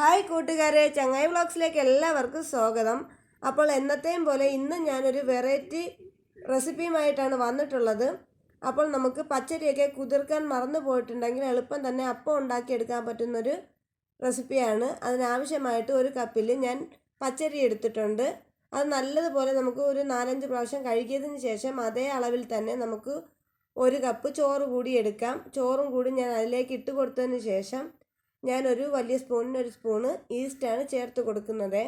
Hi കൂട്ടുകാരെ ചങ്ങായി വ്ളോഗ്സിലേക്ക് എല്ലാവർക്കും സ്വാഗതം. അപ്പോൾ എന്നത്തെയും പോലെ ഇന്ന് ഞാനൊരു വെറൈറ്റി റെസിപ്പിയുമായിട്ടാണ് വന്നിട്ടുള്ളത്. അപ്പോൾ നമുക്ക് പച്ചരിയൊക്കെ കുതിർക്കാൻ മറന്നു പോയിട്ടുണ്ടെങ്കിൽ എളുപ്പം തന്നെ അപ്പം ഉണ്ടാക്കിയെടുക്കാൻ പറ്റുന്നൊരു റെസിപ്പിയാണ്. അതിനാവശ്യമായിട്ട് ഒരു കപ്പിൽ ഞാൻ പച്ചരി എടുത്തിട്ടുണ്ട്. അത് നല്ലതുപോലെ നമുക്ക് ഒരു നാലഞ്ച് പ്രാവശ്യം കഴുകിയതിന് ശേഷം അതേ അളവിൽ തന്നെ നമുക്ക് ഒരു കപ്പ് ചോറ് കൂടി എടുക്കാം. ചോറും കൂടി ഞാൻ അതിലേക്ക് ഇട്ട് കൊടുത്തതിന് ശേഷം ഞാനൊരു വലിയ സ്പൂണിന് ഒരു സ്പൂണ് ഈസ്റ്റാണ് ചേർത്ത് കൊടുക്കുന്നത്.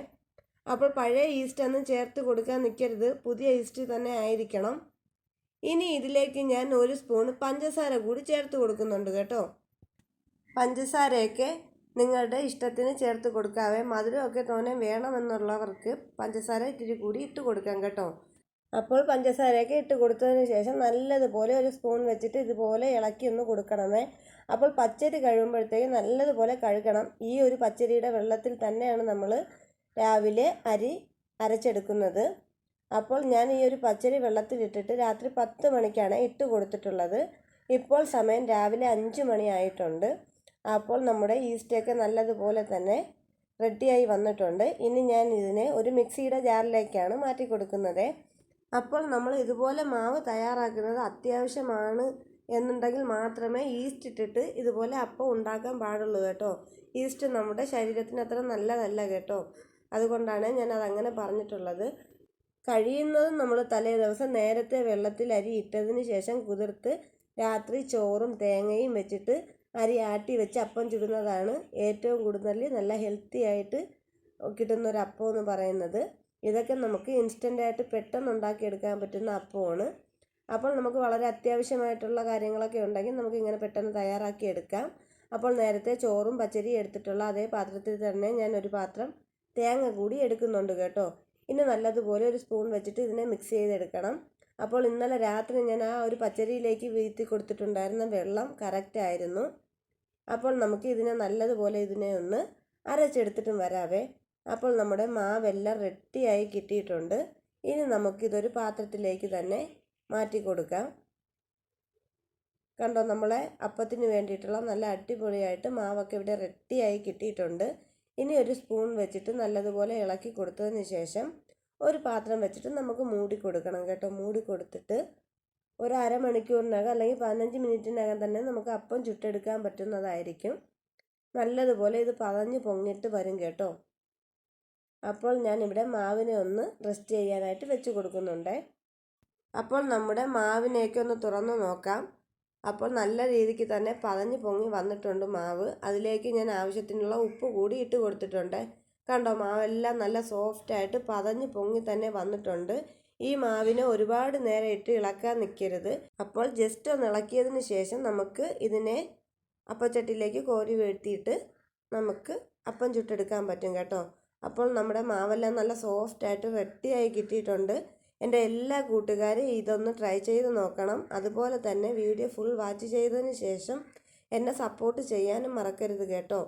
അപ്പോൾ പഴയ ഈസ്റ്റ് ഒന്നും ചേർത്ത് കൊടുക്കാൻ നിൽക്കരുത്. പുതിയ ഈസ്റ്റ് തന്നെ ആയിരിക്കണം. ഇനി ഇതിലേക്ക് ഞാൻ ഒരു സ്പൂൺ പഞ്ചസാര കൂടി ചേർത്ത് കൊടുക്കുന്നുണ്ട് കേട്ടോ. പഞ്ചസാരയൊക്കെ നിങ്ങളുടെ ഇഷ്ടത്തിന് ചേർത്ത് കൊടുക്കാവേ. മധുരമൊക്കെ തോനെ വേണമെന്നുള്ളവർക്ക് പഞ്ചസാര ഇത്തിരി കൂടി ഇട്ട് കൊടുക്കാം കേട്ടോ. അപ്പോൾ പഞ്ചസാരയൊക്കെ ഇട്ട് കൊടുത്തതിന് ശേഷം നല്ലതുപോലെ ഒരു സ്പൂൺ വെച്ചിട്ട് ഇതുപോലെ ഇളക്കി ഒന്ന് കൊടുക്കണമേ. അപ്പോൾ പച്ചരി കഴുകുമ്പോഴത്തേക്ക് നല്ലതുപോലെ കഴുകണം. ഈ ഒരു പച്ചരിയുടെ വെള്ളത്തിൽ തന്നെയാണ് നമ്മൾ രാവിലെ അരി അരച്ചെടുക്കുന്നത്. അപ്പോൾ ഞാൻ ഈ ഒരു പച്ചരി വെള്ളത്തിലിട്ടിട്ട് രാത്രി പത്ത് മണിക്കാണ് ഇട്ട് കൊടുത്തിട്ടുള്ളത്. ഇപ്പോൾ സമയം രാവിലെ അഞ്ച് മണിയായിട്ടുണ്ട് അപ്പോൾ നമ്മുടെ ഈസ്റ്റൊക്കെ നല്ലതുപോലെ തന്നെ റെഡിയായി വന്നിട്ടുണ്ട്. ഇനി ഞാൻ ഇതിനെ ഒരു മിക്സിയുടെ ജാറിലേക്കാണ് മാറ്റി കൊടുക്കുന്നത്. അപ്പോൾ നമ്മൾ ഇതുപോലെ മാവ് തയ്യാറാക്കുന്നത് അത്യാവശ്യമാണ് എന്നുണ്ടെങ്കിൽ മാത്രമേ ഈസ്റ്റ് ഇട്ടിട്ട് ഇതുപോലെ അപ്പം ഉണ്ടാക്കാൻ പാടുള്ളൂ കേട്ടോ. ഈസ്റ്റ് നമ്മുടെ ശരീരത്തിന് അത്ര നല്ലതല്ല കേട്ടോ. അതുകൊണ്ടാണ് ഞാൻ അതങ്ങനെ പറഞ്ഞിട്ടുള്ളത്. കഴിയുന്നതും നമ്മൾ തലേ ദിവസം നേരത്തെ വെള്ളത്തിൽ അരി ഇട്ടതിന് ശേഷം കുതിർത്ത് രാത്രി ചോറും തേങ്ങയും വെച്ചിട്ട് അരി ആട്ടി വെച്ച് അപ്പം ചുടുന്നതാണ് ഏറ്റവും കൂടുതൽ നല്ല ഹെൽത്തി ആയിട്ട് കിട്ടുന്നൊരപ്പം എന്ന് പറയുന്നത്. ഇതൊക്കെ നമുക്ക് ഇൻസ്റ്റന്റായിട്ട് പെട്ടെന്ന് ഉണ്ടാക്കിയെടുക്കാൻ പറ്റുന്ന അപ്പമാണ്. അപ്പോൾ നമുക്ക് വളരെ അത്യാവശ്യമായിട്ടുള്ള കാര്യങ്ങളൊക്കെ ഉണ്ടെങ്കിൽ നമുക്ക് ഇങ്ങനെ പെട്ടെന്ന് തയ്യാറാക്കി എടുക്കാം. അപ്പോൾ നേരത്തെ ചോറും പച്ചരിയും എടുത്തിട്ടുള്ള അതേ പാത്രത്തിൽ തന്നെ ഞാൻ ഒരു പാത്രം തേങ്ങ കൂടി എടുക്കുന്നുണ്ട് കേട്ടോ. ഇനി നല്ലതുപോലെ ഒരു സ്പൂൺ വെച്ചിട്ട് ഇതിനെ മിക്സ് ചെയ്തെടുക്കണം. അപ്പോൾ ഇന്നലെ രാത്രി ഞാൻ ആ ഒരു പച്ചരിയിലേക്ക് വീഴ്ത്തി കൊടുത്തിട്ടുണ്ടായിരുന്ന വെള്ളം കറക്റ്റായിരുന്നു അപ്പോൾ നമുക്ക് ഇതിനെ നല്ലതുപോലെ ഇതിനെ ഒന്ന് അരച്ചെടുത്തിട്ടും വരാവേ. അപ്പോൾ നമ്മുടെ മാവെല്ലാം റെഡിയായി കിട്ടിയിട്ടുണ്ട്. ഇനി നമുക്കിതൊരു പാത്രത്തിലേക്ക് തന്നെ മാറ്റി കൊടുക്കാം. കണ്ടോ നമ്മളെ അപ്പത്തിന് വേണ്ടിയിട്ടുള്ള നല്ല അടിപൊളിയായിട്ട് മാവൊക്കെ ഇവിടെ റെഡിയായി കിട്ടിയിട്ടുണ്ട്. ഇനി ഒരു സ്പൂൺ വെച്ചിട്ട് നല്ലതുപോലെ ഇളക്കി കൊടുത്തതിന് ശേഷം ഒരു പാത്രം വെച്ചിട്ട് നമുക്ക് മൂടി കൊടുക്കണം കേട്ടോ. മൂടി കൊടുത്തിട്ട് ഒരു അരമണിക്കൂറിനകം അല്ലെങ്കിൽ പതിനഞ്ച് മിനിറ്റിനകം തന്നെ നമുക്ക് അപ്പം ചുട്ടെടുക്കാൻ പറ്റുന്നതായിരിക്കും. നല്ലതുപോലെ ഇത് പതഞ്ഞ് പൊങ്ങിട്ട് വരും കേട്ടോ. അപ്പോൾ ഞാൻ ഇവിടെ മാവിനെ ഒന്ന് റെസ്റ്റ് ചെയ്യാനായിട്ട് വെച്ച് കൊടുക്കുന്നുണ്ട്. അപ്പോൾ നമ്മുടെ മാവിനെയൊക്കെ ഒന്ന് തുറന്നു നോക്കാം. അപ്പോൾ നല്ല രീതിക്ക് തന്നെ പതഞ്ഞ് പൊങ്ങി വന്നിട്ടുണ്ട് മാവ്. അതിലേക്ക് ഞാൻ ആവശ്യത്തിനുള്ള ഉപ്പ് കൂടി ഇട്ട് കൊടുത്തിട്ടുണ്ട്. കണ്ടോ മാവെല്ലാം നല്ല സോഫ്റ്റായിട്ട് പതഞ്ഞ് പൊങ്ങി തന്നെ വന്നിട്ടുണ്ട്. ഈ മാവിനെ ഒരുപാട് നേരം ഇട്ട് ഇളക്കാൻ നിൽക്കരുത് അപ്പോൾ ജസ്റ്റ് ഒന്ന് ഇളക്കിയതിന് ശേഷം നമുക്ക് ഇതിനെ അപ്പച്ചട്ടിയിലേക്ക് കോരി വീഴ്ത്തിയിട്ട് നമുക്ക് അപ്പം ചുട്ടെടുക്കാൻ പറ്റും കേട്ടോ. അപ്പോൾ നമ്മുടെ മാവെല്ലാം നല്ല സോഫ്റ്റായിട്ട് വെട്ടിയായി കിട്ടിയിട്ടുണ്ട്. എന്റെ എല്ലാ കൂട്ടുകാരും ഇതൊന്ന് ട്രൈ ചെയ്ത് നോക്കണം. അതുപോലെ തന്നെ വീഡിയോ ഫുൾ വാച്ച് ചെയ്തതിന് ശേഷം എന്നെ സപ്പോർട്ട് ചെയ്യാനും മറക്കരുത് കേട്ടോ.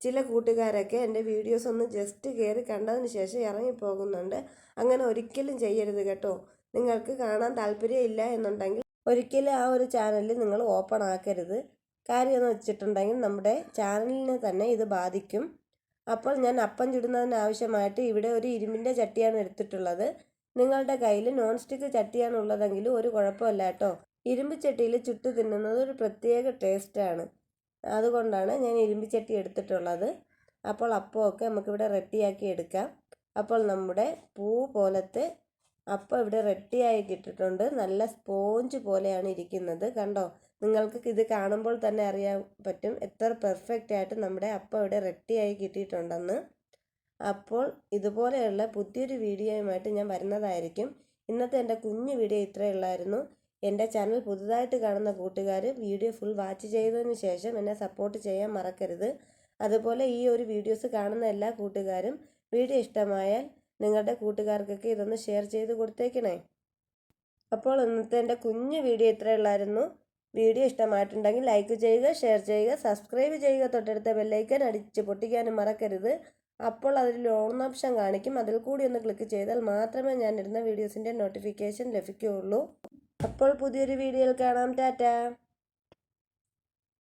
ചില കൂട്ടുകാരൊക്കെ എന്റെ വീഡിയോസ് ഒന്ന് ജസ്റ്റ് കയറി കണ്ടതിന് ശേഷം ഇറങ്ങിപ്പോകുന്നുണ്ട്. അങ്ങനെ ഒരിക്കലും ചെയ്യരുത് കേട്ടോ. നിങ്ങൾക്ക് കാണാൻ താല്പര്യമില്ല എന്നുണ്ടെങ്കിൽ ഒരിക്കലും ആ ഒരു ചാനൽ നിങ്ങൾ ഓപ്പൺ ആക്കരുത്. കാര്യം എന്ന് വെച്ചിട്ടുണ്ടെങ്കിൽ നമ്മുടെ ചാനലിനെ തന്നെ ഇത് ബാധിക്കും. അപ്പോൾ ഞാൻ അപ്പം ചുടുന്നതിന് ആവശ്യമായിട്ട് ഇവിടെ ഒരു ഇരുമ്പിന്റെ ചട്ടിയാണ് എടുത്തിട്ടുള്ളത്. നിങ്ങളുടെ കയ്യിൽ നോൺ സ്റ്റിക്ക് ചട്ടിയാണ് ഒരു കുഴപ്പമില്ല കേട്ടോ. ഇരുമ്പ് ചട്ടിയിൽ ചുട്ടു തിന്നുന്നത് ഒരു പ്രത്യേക ടേസ്റ്റാണ് അതുകൊണ്ടാണ് ഞാൻ ഇരുമ്പ് ചട്ടി എടുത്തിട്ടുള്ളത്. അപ്പോൾ അപ്പമൊക്കെ നമുക്കിവിടെ റെഡിയാക്കി എടുക്കാം. അപ്പോൾ നമ്മുടെ പൂ പോലത്തെ അപ്പം ഇവിടെ റെഡിയായി കിട്ടിയിട്ടുണ്ട്. നല്ല സ്പോഞ്ച് പോലെയാണ് ഇരിക്കുന്നത്. കണ്ടോ? നിങ്ങൾക്ക് ഇത് കാണുമ്പോൾ തന്നെ അറിയാൻ പറ്റും എത്ര പെർഫെക്റ്റ് ആയിട്ട് നമ്മുടെ അപ്പം ഇവിടെ റെഡിയായി കിട്ടിയിട്ടുണ്ടെന്ന്. അപ്പോൾ ഇതുപോലെയുള്ള പുതിയൊരു വീഡിയോയുമായിട്ട് ഞാൻ വരുന്നതായിരിക്കും. ഇന്നത്തെ എന്റെ കുഞ്ഞു വീഡിയോ ഇത്രയേ ഉള്ളായിരുന്നു. എന്റെ ചാനൽ പുതുതായിട്ട് കാണുന്ന കൂട്ടുകാർ വീഡിയോ ഫുൾ വാച്ച് ചെയ്തതിന് ശേഷം എന്നെ സപ്പോർട്ട് ചെയ്യാൻ മറക്കരുത്. അതുപോലെ ഈ ഒരു വീഡിയോസ് കാണുന്ന എല്ലാ കൂട്ടുകാരും വീഡിയോ ഇഷ്ടമായാൽ നിങ്ങളുടെ കൂട്ടുകാർക്കൊക്കെ ഇതൊന്ന് ഷെയർ ചെയ്ത് കൊടുത്തേക്കണേ. അപ്പോൾ ഇന്നത്തെ എന്റെ കുഞ്ഞു വീഡിയോ ഇത്രയുള്ളായിരുന്നു വീഡിയോ ഇഷ്ടമായിട്ടുണ്ടെങ്കിൽ ലൈക്ക് ചെയ്യുക ഷെയർ ചെയ്യുക സബ്സ്ക്രൈബ് ചെയ്യുക തൊട്ടടുത്ത ബെല്ലൈക്കൻ അടിച്ച് പൊട്ടിക്കാനും മറക്കരുത്. അപ്പോൾ അതിൽ ഓൺ ഓപ്ഷൻ കാണിക്കും. അതിൽ കൂടി ഒന്ന് ക്ലിക്ക് ചെയ്താൽ മാത്രമേ ഞാൻ ഇടുന്ന വീഡിയോസിന്റെ നോട്ടിഫിക്കേഷൻ ലഭിക്കുകയുള്ളൂ. അപ്പോൾ പുതിയൊരു വീഡിയോയിൽ കാണാം. ടാറ്റ.